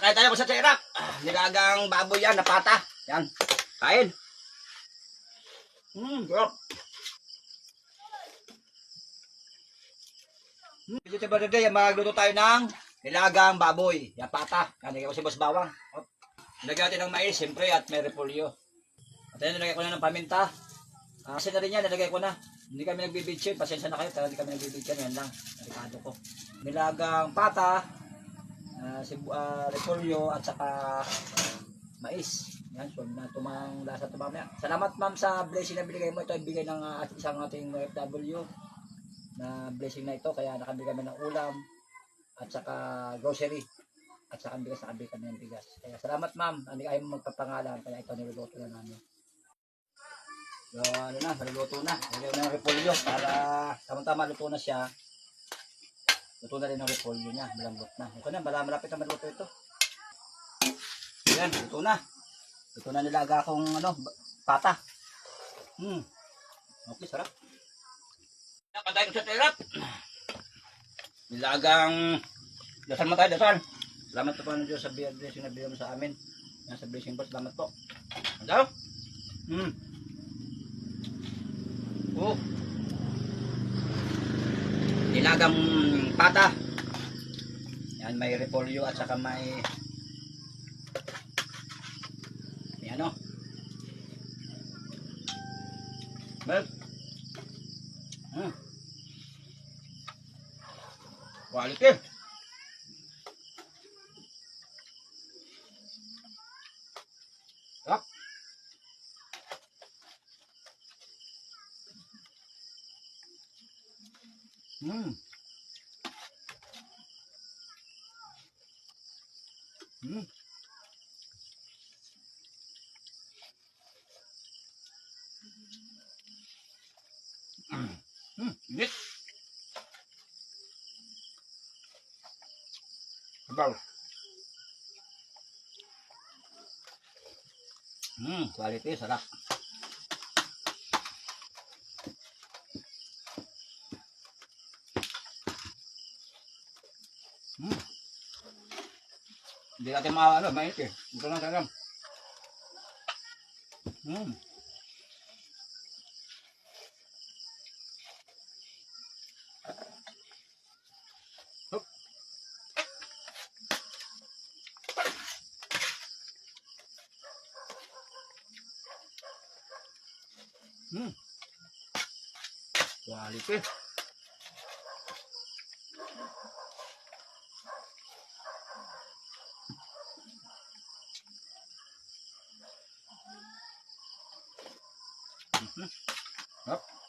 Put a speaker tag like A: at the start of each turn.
A: Kain tayo sa tserap. Ah, nilagang baboy yan, napata. Yan. Kain. Hmm, sarap. Hmm. Ba today, magluto tayo ng nilagang baboy. Yan, pata. Yan, ko si Boss Bawang. Hop. Nilagay natin ng mais, siyempre, at may repolyo. At ayun, nilagay ko na ng paminta. Ah, kasi na rin yan, nilagay ko na. Hindi kami nagbibidsin. Pasensya na kayo, talaga hindi kami nagbibidsin. Yan lang. Delikado ko. Nilagang pata, ah, sibu, ah, repolyo, at saka mais. Yan, so na tumang lasa ito mamaya. Salamat ma'am sa blessing na binigay mo. Ito ay bigay ng at isang ating OFW na blessing na ito. Kaya nakabili kami ng ulam at saka grocery. At saka bigas nakabili kami ng bigas. Kaya salamat ma'am. Hindi mo magpapangalan. Kaya ito niluluto na namin. So, ano na, naluluto na. Lagyan na ng repolyo para tama-tama luto na siya. Luto na rin ang repolyo niya. Malambot na. Okay na, mala- malapit na maluto ito. Ayan, luto na. Luto na nilaga akong ano, pata. Hmm. Okay, sarap. Nakatay ko sa terap. Nilagang dasal mo tayo, dasal. Salamat po ng Diyos sa blessing na biyag mo sa amin. Yan sa blessing po, salamat po. Ano? Hmm. Oh. Nilagang pata. Yan, may repolyo at saka may may ano. Well, hmm. Quality. Sarap. Hmm. Hmm. Hmm. Init. Sabaw. Hmm, quality, sarap. Hindi natin ma ano, mainit eh. Ito lang talaga. Hmm. Hmm. Quality. Hop.